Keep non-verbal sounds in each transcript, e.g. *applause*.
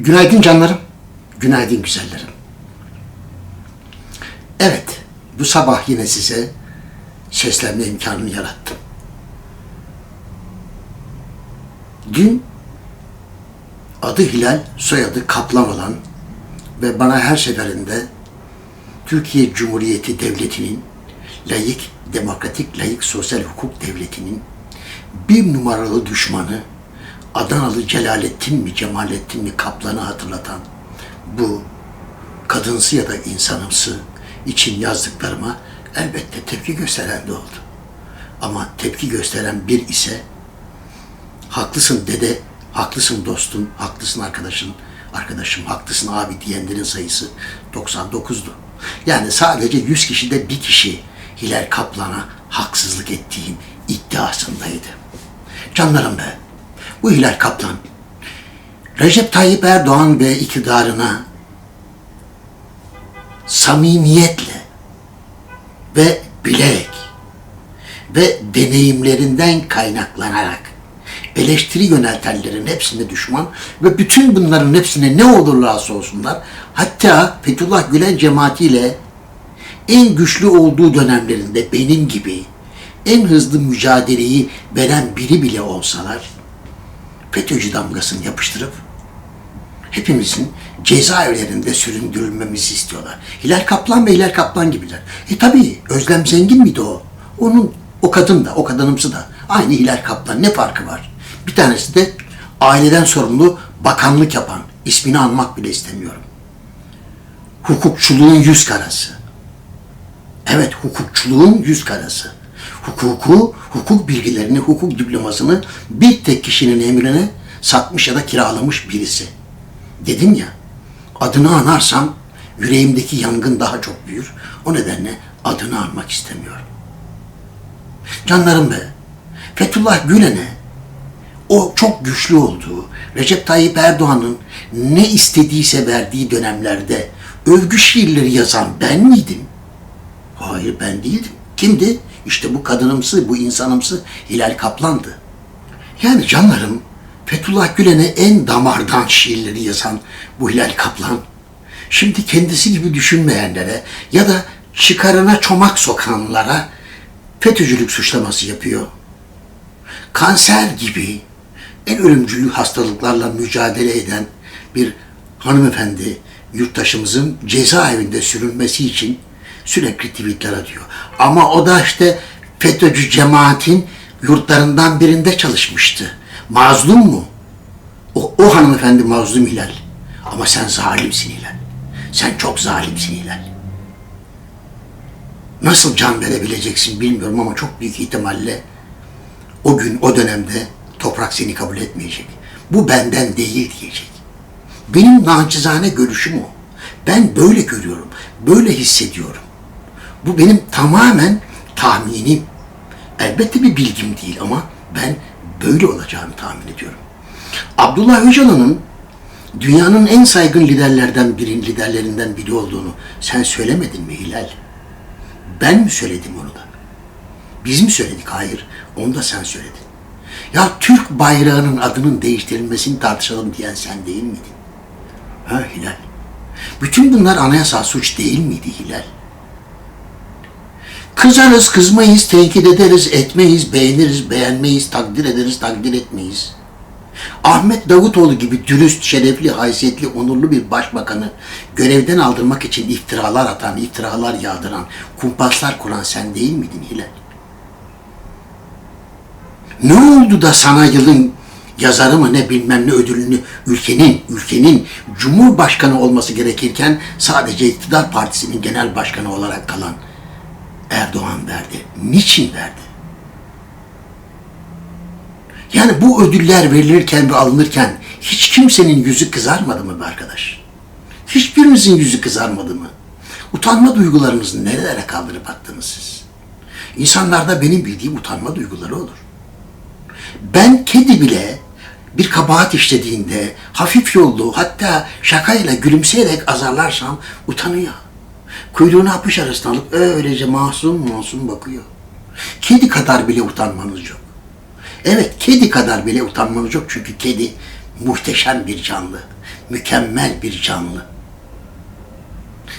Günaydın canlarım. Günaydın güzellerim. Evet, bu sabah yine size seslenme imkanını yarattım. Dün adı Hilal, soyadı Kaplan olan ve bana her seferinde Türkiye Cumhuriyeti Devleti'nin layık, demokratik, layık sosyal hukuk devletinin bir numaralı düşmanı Adanalı Celalettin mi Cemalettin mi Kaplan'ı hatırlatan bu kadınsı ya da insanımsı için yazdıklarıma elbette tepki gösteren de oldu. Ama tepki gösteren bir ise haklısın dede, haklısın dostum, haklısın arkadaşın, arkadaşım, haklısın abi diyenlerin sayısı 99'du. Yani sadece 100 kişide bir kişi Hilal Kaplan'a haksızlık ettiğim iddiasındaydı. Canlarım be, bu Hilal Kaplan, Recep Tayyip Erdoğan ve iktidarına samimiyetle ve bilerek ve deneyimlerinden kaynaklanarak eleştiri yöneltenlerin hepsine düşman ve bütün bunların hepsine ne olurlarsa olsunlar hatta Fethullah Gülen cemaatiyle en güçlü olduğu dönemlerinde benim gibi en hızlı mücadeleyi veren biri bile olsalar FETÖ'cü damgasını yapıştırıp hepimizin cezaevlerinde süründürülmemizi istiyorlar. Hilal Kaplan ve Hilal Kaplan gibiler. E tabii Özlem Zengin miydi o? Onun o kadın da, o kadınımsı da aynı Hilal Kaplan. Ne farkı var? Bir tanesi de aileden sorumlu bakanlık yapan. ismini anmak bile istemiyorum. Hukukçuluğun yüz karası. Evet, hukukçuluğun yüz karası. Hukuku, hukuk bilgilerini, hukuk diplomasını bir tek kişinin emrine satmış ya da kiralamış birisi. Dedim ya, adını anarsam yüreğimdeki yangın daha çok büyür. O nedenle adını anmak istemiyorum. Canlarım be, Fethullah Gülen'e o çok güçlü olduğu, Recep Tayyip Erdoğan'ın ne istediyse verdiği dönemlerde övgü şiirleri yazan ben miydim? Hayır ben değildim. Kimdi? İşte bu kadınımsı, bu insanımsı Hilal Kaplan'dı. Yani canlarım, Fethullah Gülen'e en damardan şiirleri yazan bu Hilal Kaplan, şimdi kendisi gibi düşünmeyenlere ya da çıkarına çomak sokanlara FETÖ'cülük suçlaması yapıyor. Kanser gibi en ölümcül hastalıklarla mücadele eden bir hanımefendi yurttaşımızın cezaevinde sürülmesi için sürekli tweetler atıyor. Ama o da işte FETÖ'cü cemaatin yurtlarından birinde çalışmıştı. Mazlum mu? O, o hanımefendi mazlum Hilal. Ama sen zalimsin Hilal. Sen çok zalimsin Hilal. Nasıl can verebileceksin bilmiyorum ama çok büyük ihtimalle o gün, o dönemde toprak seni kabul etmeyecek. Bu benden değil diyecek. Benim naçizane görüşüm o. Ben böyle görüyorum, böyle hissediyorum. Bu benim tamamen tahminim. Elbette bir bilgim değil ama ben böyle olacağını tahmin ediyorum. Abdullah Öcalan'ın dünyanın en saygın liderlerden birinin liderlerinden biri olduğunu sen söylemedin mi Hilal? Ben mi söyledim onu da? Biz mi söyledik? Hayır. Onu da sen söyledin. Ya Türk bayrağının adının değiştirilmesini tartışalım diyen sen değil miydin? Ha Hilal. Bütün bunlar anayasal suç değil miydi Hilal? Kızarız, kızmayız, tenkit ederiz, etmeyiz, beğeniriz, beğenmeyiz, takdir ederiz, takdir etmeyiz. Ahmet Davutoğlu gibi dürüst, şerefli, haysiyetli, onurlu bir başbakanı görevden aldırmak için iftiralar atan, iftiralar yağdıran, kumpaslar kuran sen değil miydin Hilal? Ne oldu da sana yılın yazarı mı ne bilmem ne ödülünü ülkenin, ülkenin cumhurbaşkanı olması gerekirken sadece iktidar partisinin genel başkanı olarak kalan Erdoğan verdi. Niçin verdi? Yani bu ödüller verilirken ve alınırken hiç kimsenin yüzü kızarmadı mı be arkadaş? Hiçbirinizin yüzü kızarmadı mı? Utanma duygularınızı nerelere kaldırıp attınız siz? İnsanlarda benim bildiğim utanma duyguları olur. Ben kedi bile bir kabahat işlediğinde hafif yollu hatta şakayla gülümseyerek azarlarsam utanıyor. Kuyruğunu apış arasına alıp öylece masum masum bakıyor. Kedi kadar bile utanmanız yok. Evet kedi kadar bile utanmanız yok çünkü kedi muhteşem bir canlı, mükemmel bir canlı.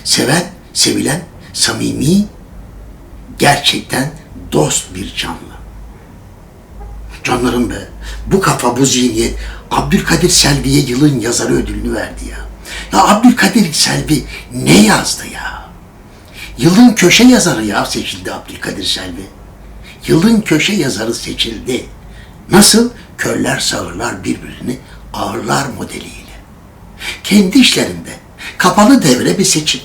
Seven, sevilen, samimi, gerçekten dost bir canlı. Canlarım be, bu kafa, bu zihniyet Abdülkadir Selvi'ye yılın yazarı ödülünü verdi ya. Ya Abdülkadir Selvi ne yazdı ya? Yılın köşe yazarı ya seçildi Abdülkadir Selvi. Yılın köşe yazarı seçildi. Nasıl? Körler sağırlar birbirini ağırlar modeliyle. Kendi işlerinde kapalı devre bir seçim.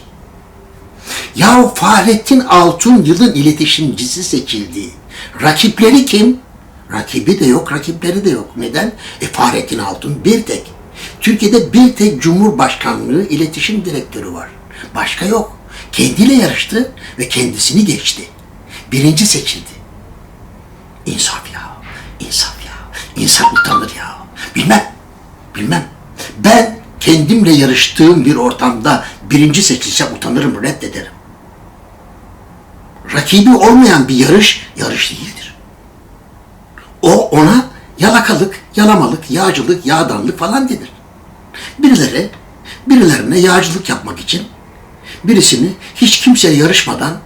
Ya Fahrettin Altun yılın iletişimcisi seçildi. Rakipleri kim? Rakibi de yok, rakipleri de yok. Neden? E Fahrettin Altun bir tek. Türkiye'de bir tek Cumhurbaşkanlığı iletişim direktörü var. Başka yok. Kendiyle yarıştı ve kendisini geçti. Birinci seçildi. İnsaf ya, insaf ya. İnsan utanır ya. Bilmem, bilmem. Ben kendimle yarıştığım bir ortamda birinci seçilsem utanırım, reddederim. Rakibi olmayan bir yarış, yarış değildir. O ona yalakalık, yalamalık, yağcılık, yağdanlık falan denir. Birileri, birilerine yağcılık yapmak için birisini hiç kimseyle yarışmadan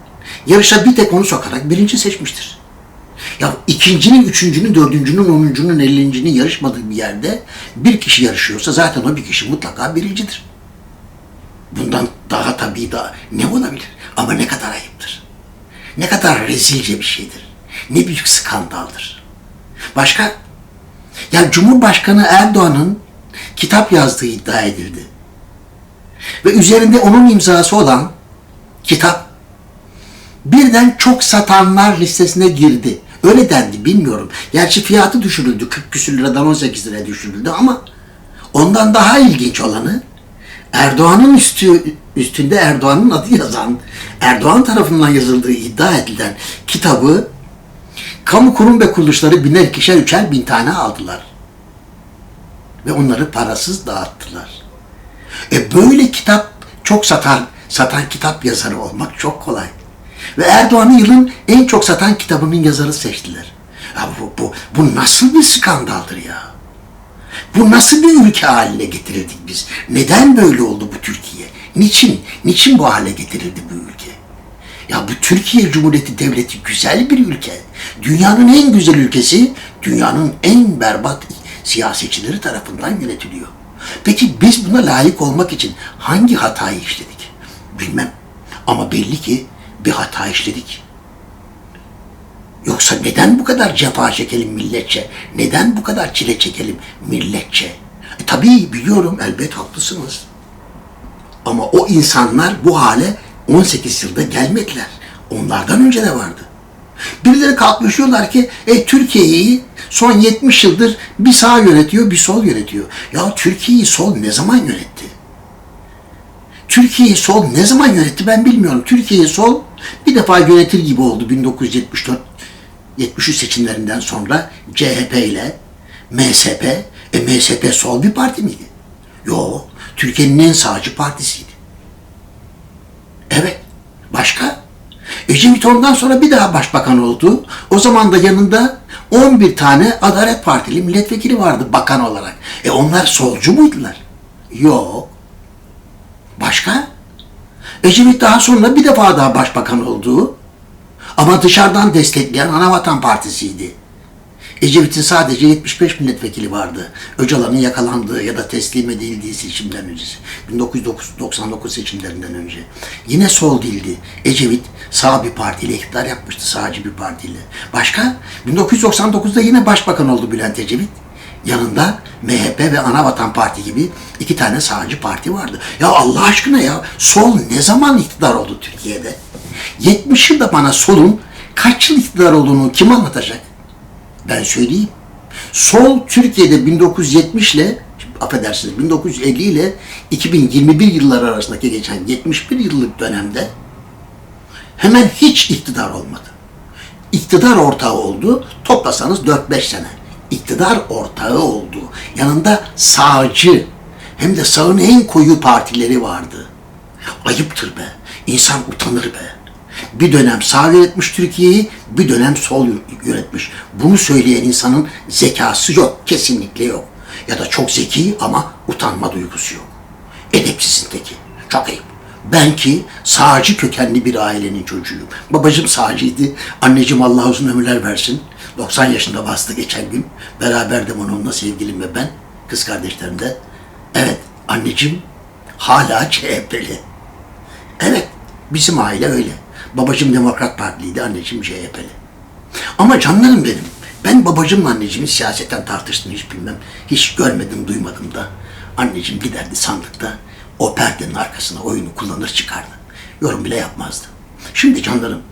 yarışa bir tek onu sokarak birinci seçmiştir. Ya ikincinin, üçüncünün, dördüncünün, onuncunun, ellincinin yarışmadığı bir yerde bir kişi yarışıyorsa zaten o bir kişi mutlaka birincidir. Bundan daha tabii daha ne olabilir? Ama ne kadar ayıptır. Ne kadar rezilce bir şeydir. Ne büyük skandaldır. Başka? Ya Cumhurbaşkanı Erdoğan'ın kitap yazdığı iddia edildi. Ve üzerinde onun imzası olan kitap birden çok satanlar listesine girdi. Öyle dendi bilmiyorum. Gerçi fiyatı düşürüldü. 40 küsür liradan 18 liraya düşürüldü ama ondan daha ilginç olanı Erdoğan'ın üstü, üstünde Erdoğan'ın adı yazan, Erdoğan tarafından yazıldığı iddia edilen kitabı kamu kurum ve kuruluşları biner ikişer üçer bin tane aldılar. Ve onları parasız dağıttılar. E böyle kitap çok satan, satan kitap yazarı olmak çok kolay. Ve Erdoğan'ı yılın en çok satan kitabının yazarı seçtiler. Ya bu, bu, bu nasıl bir skandaldır ya? Bu nasıl bir ülke haline getirildik biz? Neden böyle oldu bu Türkiye? Niçin? Niçin bu hale getirildi bu ülke? Ya bu Türkiye Cumhuriyeti Devleti güzel bir ülke. Dünyanın en güzel ülkesi, dünyanın en berbat siyasetçileri tarafından yönetiliyor. Peki biz buna layık olmak için hangi hatayı işledik? Bilmem. Ama belli ki bir hata işledik. Yoksa neden bu kadar cefa çekelim milletçe? Neden bu kadar çile çekelim milletçe? E, tabii biliyorum elbet haklısınız. Ama o insanlar bu hale 18 yılda gelmediler. Onlardan önce de vardı. Birileri kalkmış diyorlar ki e, Türkiye'yi son 70 yıldır bir sağ yönetiyor bir sol yönetiyor. Ya Türkiye'yi sol ne zaman yönetti? Türkiye'yi sol ne zaman yönetti ben bilmiyorum. Türkiye'yi sol bir defa yönetir gibi oldu 1974 73 seçimlerinden sonra CHP ile MSP, e MSP sol bir parti miydi? Yo, Türkiye'nin en sağcı partisiydi. Evet, başka? Ecevit ondan sonra bir daha başbakan oldu. O zaman da yanında 11 tane Adalet Partili milletvekili vardı bakan olarak. E onlar solcu muydular? Yok. Başka? Ecevit daha sonra bir defa daha başbakan oldu. Ama dışarıdan destekleyen Anavatan Partisi'ydi. Ecevit'in sadece 75 milletvekili vardı. Öcalan'ın yakalandığı ya da teslim edildiği seçimden öncesi. 1999 seçimlerinden önce. Yine sol değildi. Ecevit sağ bir partiyle iktidar yapmıştı. Sağcı bir partiyle. Başka? 1999'da yine başbakan oldu Bülent Ecevit. Yanında MHP ve Anavatan Parti gibi iki tane sağcı parti vardı. Ya Allah aşkına ya sol ne zaman iktidar oldu Türkiye'de? 70 yılda bana solun kaç yıl iktidar olduğunu kim anlatacak? Ben söyleyeyim. Sol Türkiye'de 1970 ile affedersiniz 1950 ile 2021 yılları arasındaki geçen 71 yıllık dönemde hemen hiç iktidar olmadı. İktidar ortağı oldu. Toplasanız 4-5 sene. İktidar ortağı oldu. Yanında sağcı hem de sağın en koyu partileri vardı. Ayıptır be. İnsan utanır be. Bir dönem sağ yönetmiş Türkiye'yi, bir dönem sol yönetmiş. Bunu söyleyen insanın zekası yok, kesinlikle yok. Ya da çok zeki ama utanma duygusu yok. Edepsizin teki. Çok ayıp. Ben ki sağcı kökenli bir ailenin çocuğuyum. Babacım sağcıydı. Anneciğim Allah uzun ömürler versin. 90 yaşında bastı geçen gün. Beraberdim onunla sevgilim ve ben. Kız kardeşlerim de. Evet anneciğim hala CHP'li. Evet bizim aile öyle. Babacım Demokrat Partiliydi, anneciğim CHP'li. Ama canlarım benim. Ben babacımla anneciğimin siyasetten tartıştığını hiç bilmem. Hiç görmedim, duymadım da. Anneciğim giderdi sandıkta. O perdenin arkasına oyunu kullanır çıkardı. Yorum bile yapmazdı. Şimdi canlarım.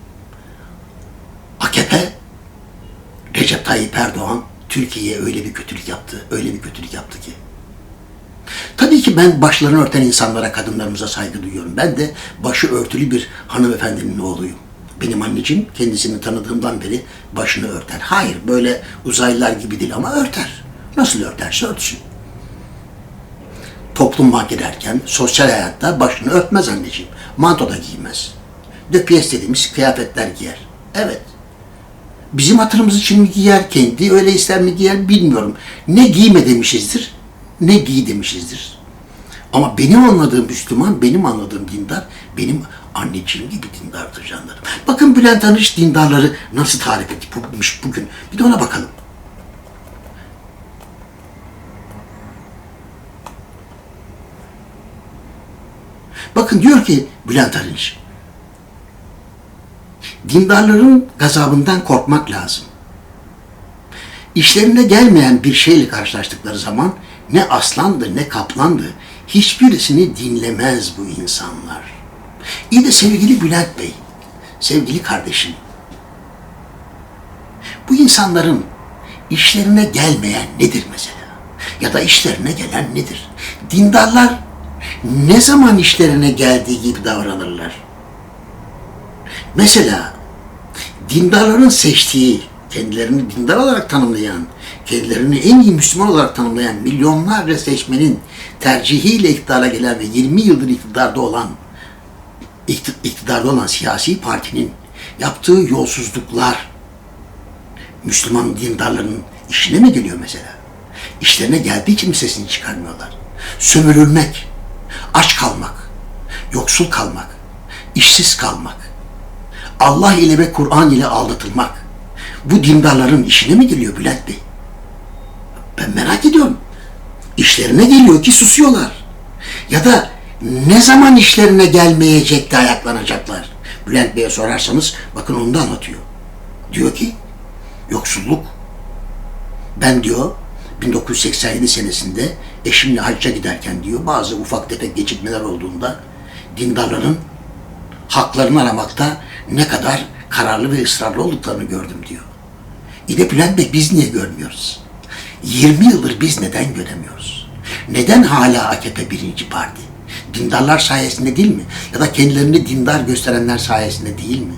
AKP, Recep Tayyip Erdoğan Türkiye'ye öyle bir kötülük yaptı, öyle bir kötülük yaptı ki. Tabii ki ben başlarını örten insanlara, kadınlarımıza saygı duyuyorum. Ben de başı örtülü bir hanımefendinin oğluyum. Benim anneciğim kendisini tanıdığımdan beri başını örter. Hayır böyle uzaylılar gibi değil ama örter. Nasıl örterse örtsün. Topluma girerken sosyal hayatta başını örtmez anneciğim. Manto da giymez. Döpiyes dediğimiz kıyafetler giyer. Evet. Bizim hatırımız için mi giyer, kendi öyle ister mi giyer bilmiyorum. Ne giyme demişizdir, ne giy demişizdir. Ama benim anladığım Müslüman, benim anladığım dindar, benim anneciğim gibi dindardır canlarım. Bakın Bülent Arınç dindarları nasıl tarif etmiş bugün. Bir de ona bakalım. Bakın diyor ki Bülent Arınç, dindarların gazabından korkmak lazım. İşlerine gelmeyen bir şeyle karşılaştıkları zaman ne aslandı ne kaplandı hiçbirisini dinlemez bu insanlar. İyi de sevgili Bülent Bey, sevgili kardeşim, bu insanların işlerine gelmeyen nedir mesela? Ya da işlerine gelen nedir? Dindarlar ne zaman işlerine geldiği gibi davranırlar? Mesela dindarların seçtiği, kendilerini dindar olarak tanımlayan, kendilerini en iyi Müslüman olarak tanımlayan milyonlarca seçmenin tercihiyle iktidara gelen ve 20 yıldır iktidarda olan ikti- iktidarda olan siyasi partinin yaptığı yolsuzluklar Müslüman dindarların işine mi geliyor mesela? İşlerine geldiği için mi sesini çıkarmıyorlar? Sömürülmek, aç kalmak, yoksul kalmak, işsiz kalmak, Allah ile ve Kur'an ile aldatılmak. Bu dindarların işine mi geliyor Bülent Bey? Ben merak ediyorum. İşlerine geliyor ki susuyorlar. Ya da ne zaman işlerine gelmeyecek de ayaklanacaklar? Bülent Bey'e sorarsanız bakın onu da anlatıyor. Diyor ki yoksulluk. Ben diyor 1987 senesinde eşimle hacca giderken diyor bazı ufak tefek gecikmeler olduğunda dindarların haklarını aramakta ne kadar kararlı ve ısrarlı olduklarını gördüm diyor. İde Bülent Bey biz niye görmüyoruz? 20 yıldır biz neden göremiyoruz? Neden hala AKP birinci parti? Dindarlar sayesinde değil mi? Ya da kendilerini dindar gösterenler sayesinde değil mi?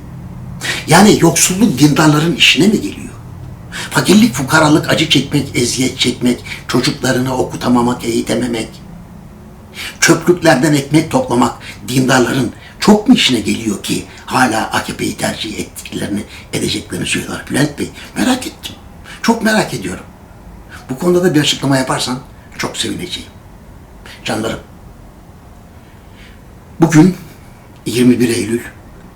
Yani yoksulluk dindarların işine mi geliyor? Fakirlik, fukaralık, acı çekmek, eziyet çekmek, çocuklarını okutamamak, eğitememek, çöplüklerden ekmek toplamak dindarların çok mu işine geliyor ki hala AKP'yi tercih ettiklerini, edeceklerini söylüyorlar Bülent Bey? Merak ettim. Çok merak ediyorum. Bu konuda da bir açıklama yaparsan çok sevineceğim. Canlarım, bugün 21 Eylül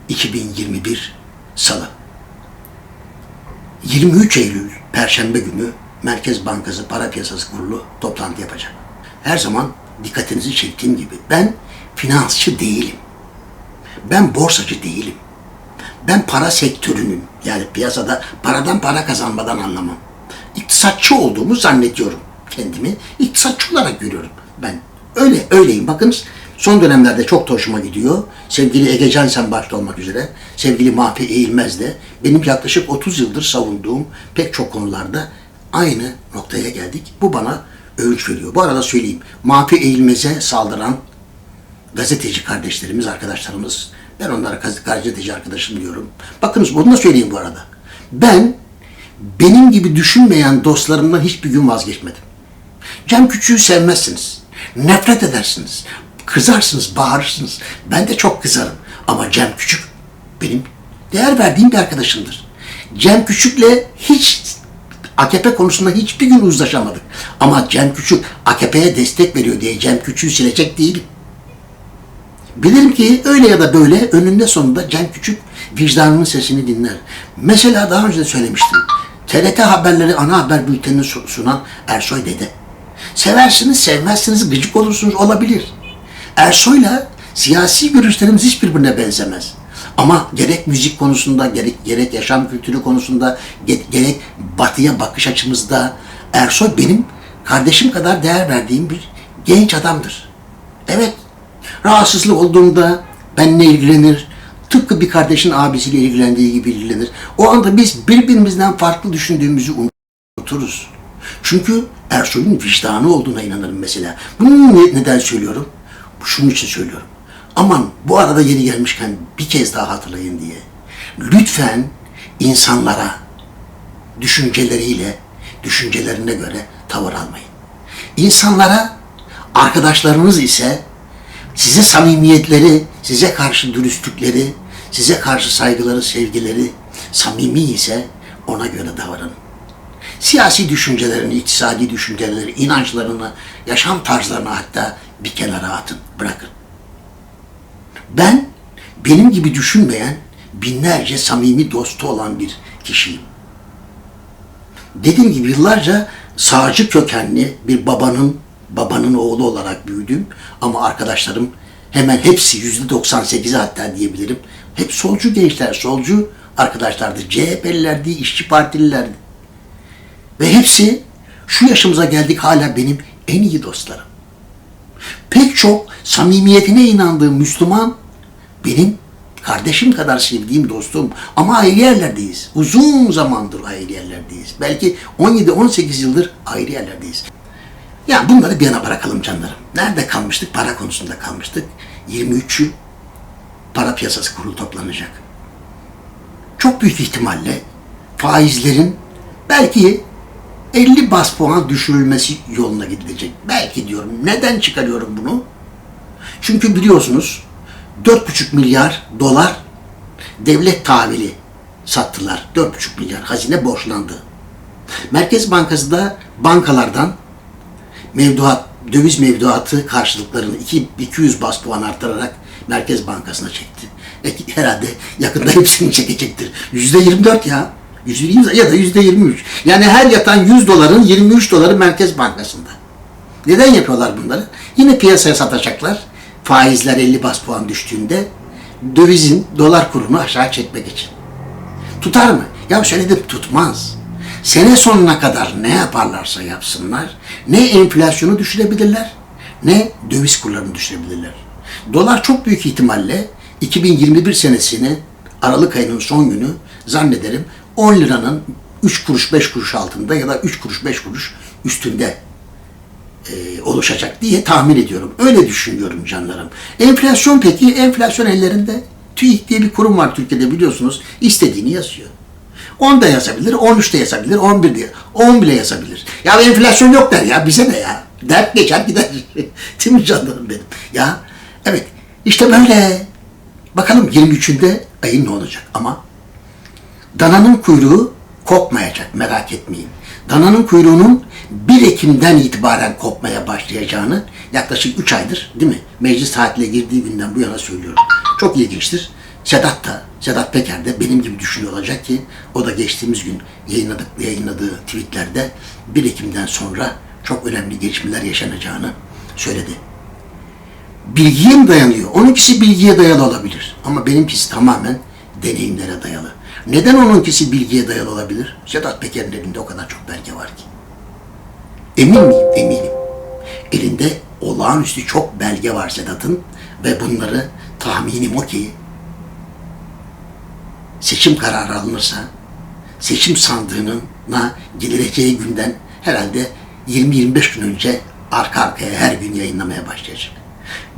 2021 Salı. 23 Eylül Perşembe günü Merkez Bankası Para Piyasası Kurulu toplantı yapacak. Her zaman dikkatinizi çektiğim gibi ben finansçı değilim. Ben borsacı değilim. Ben para sektörünün yani piyasada paradan para kazanmadan anlamam. İktisatçı olduğumu zannediyorum kendimi. İktisatçı olarak görüyorum ben. Öyle, öyleyim. Bakınız son dönemlerde çok da hoşuma gidiyor. Sevgili Ege Cansen başta olmak üzere, sevgili Mahfi Eğilmez de benim yaklaşık 30 yıldır savunduğum pek çok konularda aynı noktaya geldik. Bu bana övünç veriyor. Bu arada söyleyeyim. Mahfi Eğilmez'e saldıran gazeteci kardeşlerimiz, arkadaşlarımız, ben onlara gaz- gazeteci arkadaşım diyorum. Bakınız bunu da söyleyeyim bu arada. Ben benim gibi düşünmeyen dostlarımdan hiçbir gün vazgeçmedim. Cem Küçük'ü sevmezsiniz. Nefret edersiniz. Kızarsınız, bağırırsınız. Ben de çok kızarım. Ama Cem Küçük benim değer verdiğim bir arkadaşımdır. Cem Küçük'le hiç AKP konusunda hiçbir gün uzlaşamadık. Ama Cem Küçük AKP'ye destek veriyor diye Cem Küçük'ü silecek değilim. Bilirim ki öyle ya da böyle önünde sonunda Cem Küçük vicdanının sesini dinler. Mesela daha önce söylemiştim. TRT haberleri ana haber bültenini su- sunan Ersoy Dede. Seversiniz sevmezsiniz gıcık olursunuz olabilir. Ersoy'la siyasi görüşlerimiz hiçbirbirine benzemez. Ama gerek müzik konusunda, gerek, gerek yaşam kültürü konusunda, ge- gerek batıya bakış açımızda Ersoy benim kardeşim kadar değer verdiğim bir genç adamdır. Evet, rahatsızlık olduğunda benimle ilgilenir. Tıpkı bir kardeşin abisiyle ilgilendiği gibi ilgilenir. O anda biz birbirimizden farklı düşündüğümüzü unuturuz. Çünkü Ersoy'un vicdanı olduğuna inanırım mesela. Bunu ne- neden söylüyorum? Şunun için söylüyorum. Aman bu arada yeni gelmişken bir kez daha hatırlayın diye. Lütfen insanlara düşünceleriyle, düşüncelerine göre tavır almayın. İnsanlara arkadaşlarınız ise size samimiyetleri, size karşı dürüstlükleri, size karşı saygıları, sevgileri samimi ise ona göre davranın. Siyasi düşüncelerini, iktisadi düşünceleri, inançlarını, yaşam tarzlarını hatta bir kenara atın, bırakın. Ben benim gibi düşünmeyen binlerce samimi dostu olan bir kişiyim. Dediğim gibi yıllarca sağcı kökenli bir babanın babanın oğlu olarak büyüdüm ama arkadaşlarım hemen hepsi yüzde 98'i hatta diyebilirim. Hep solcu gençler, solcu arkadaşlardı. CHP'lilerdi, işçi partililerdi. Ve hepsi şu yaşımıza geldik hala benim en iyi dostlarım. Pek çok samimiyetine inandığım Müslüman benim kardeşim kadar sevdiğim dostum ama ayrı yerlerdeyiz. Uzun zamandır ayrı yerlerdeyiz. Belki 17-18 yıldır ayrı yerlerdeyiz. Ya bunları bir yana bırakalım canlarım. Nerede kalmıştık? Para konusunda kalmıştık. 23'ü para piyasası kurulu toplanacak. Çok büyük ihtimalle faizlerin belki 50 bas puan düşürülmesi yoluna gidilecek. Belki diyorum. Neden çıkarıyorum bunu? Çünkü biliyorsunuz 4,5 milyar dolar devlet tahvili sattılar. 4,5 milyar hazine borçlandı. Merkez Bankası da bankalardan mevduat, döviz mevduatı karşılıklarını 2, 200 bas puan arttırarak Merkez Bankası'na çekti. E, herhalde yakında *laughs* hepsini çekecektir. Yüzde 24 ya. Yüzde 20 ya da yüzde 23. Yani her yatan 100 doların 23 doları Merkez Bankası'nda. Neden yapıyorlar bunları? Yine piyasaya satacaklar. Faizler 50 bas puan düştüğünde dövizin dolar kurunu aşağı çekmek için. Tutar mı? Ya söyledim tutmaz. Sene sonuna kadar ne yaparlarsa yapsınlar, ne enflasyonu düşürebilirler, ne döviz kurlarını düşürebilirler. Dolar çok büyük ihtimalle 2021 senesini Aralık ayının son günü zannederim 10 liranın 3 kuruş 5 kuruş altında ya da 3 kuruş 5 kuruş üstünde e, oluşacak diye tahmin ediyorum. Öyle düşünüyorum canlarım. Enflasyon peki? Enflasyon ellerinde. TÜİK diye bir kurum var Türkiye'de biliyorsunuz. İstediğini yazıyor. 10 da yazabilir, 13 de yazabilir, 11 de 10 bile yazabilir. Ya enflasyon yok der ya, bize ne ya? Dert geçer gider. *laughs* Değil mi canlarım benim? Ya evet işte böyle. Bakalım 23'ünde ayın ne olacak ama dananın kuyruğu kopmayacak merak etmeyin. Dananın kuyruğunun 1 Ekim'den itibaren kopmaya başlayacağını yaklaşık 3 aydır değil mi? Meclis tatile girdiği günden bu yana söylüyorum. Çok ilginçtir. Sedat da, Sedat Peker de benim gibi düşünüyor olacak ki o da geçtiğimiz gün yayınladık, yayınladığı tweetlerde 1 Ekim'den sonra çok önemli gelişmeler yaşanacağını söyledi. Bilgiye mi dayanıyor? Onunkisi bilgiye dayalı olabilir. Ama benimkisi tamamen deneyimlere dayalı. Neden onunkisi bilgiye dayalı olabilir? Sedat Peker'in elinde o kadar çok belge var ki. Emin miyim? Eminim. Elinde olağanüstü çok belge var Sedat'ın ve bunları tahminim o ki seçim kararı alınırsa seçim sandığına gidileceği günden herhalde 20-25 gün önce arka arkaya her gün yayınlamaya başlayacak.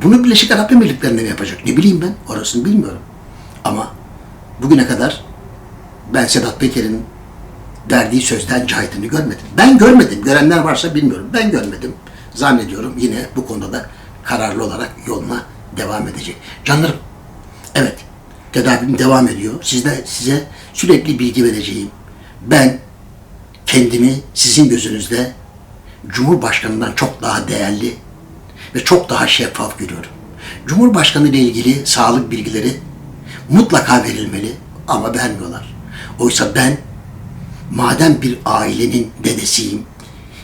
Bunu Birleşik Arap Emirlikleri'nde mi yapacak? Ne bileyim ben, orasını bilmiyorum. Ama bugüne kadar ben Sedat Peker'in verdiği sözden caydığını görmedim. Ben görmedim. Görenler varsa bilmiyorum. Ben görmedim. Zannediyorum yine bu konuda da kararlı olarak yoluna devam edecek. Canlarım, evet tedavim devam ediyor. Sizde size sürekli bilgi vereceğim. Ben kendimi sizin gözünüzde Cumhurbaşkanından çok daha değerli ve çok daha şeffaf görüyorum. Cumhurbaşkanı ile ilgili sağlık bilgileri mutlaka verilmeli ama vermiyorlar. Oysa ben madem bir ailenin dedesiyim,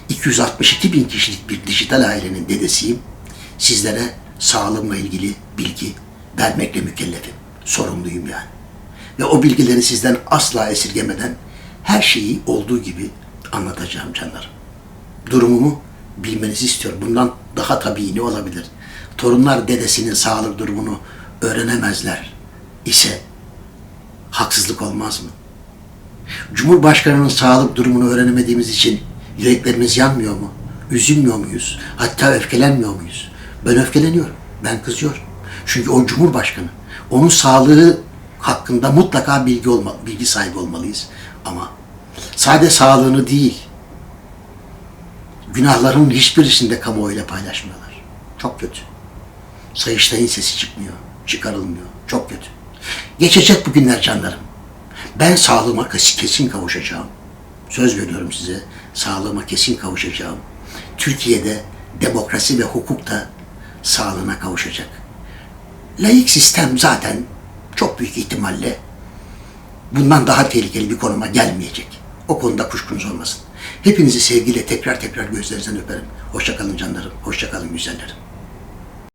262 bin kişilik bir dijital ailenin dedesiyim, sizlere sağlığımla ilgili bilgi vermekle mükellefim. Sorumluyum yani. Ve o bilgileri sizden asla esirgemeden her şeyi olduğu gibi anlatacağım canlarım. Durumumu bilmenizi istiyorum. Bundan daha tabii ne olabilir? Torunlar dedesinin sağlık durumunu öğrenemezler ise haksızlık olmaz mı? Cumhurbaşkanının sağlık durumunu öğrenemediğimiz için yüreklerimiz yanmıyor mu? Üzülmüyor muyuz? Hatta öfkelenmiyor muyuz? Ben öfkeleniyorum. Ben kızıyorum. Çünkü o Cumhurbaşkanı. Onun sağlığı hakkında mutlaka bilgi olma, bilgi sahibi olmalıyız. Ama sade sağlığını değil, günahların hiçbirisini de kamuoyuyla paylaşmıyorlar. Çok kötü. Sayıştay'ın sesi çıkmıyor, çıkarılmıyor. Çok kötü. Geçecek bu günler canlarım. Ben sağlığıma kes- kesin kavuşacağım. Söz veriyorum size. Sağlığıma kesin kavuşacağım. Türkiye'de demokrasi ve hukuk da sağlığına kavuşacak. Laik sistem zaten çok büyük ihtimalle bundan daha tehlikeli bir konuma gelmeyecek. O konuda kuşkunuz olmasın. Hepinizi sevgiyle tekrar tekrar gözlerinizden öperim. Hoşçakalın canlarım. Hoşçakalın güzellerim.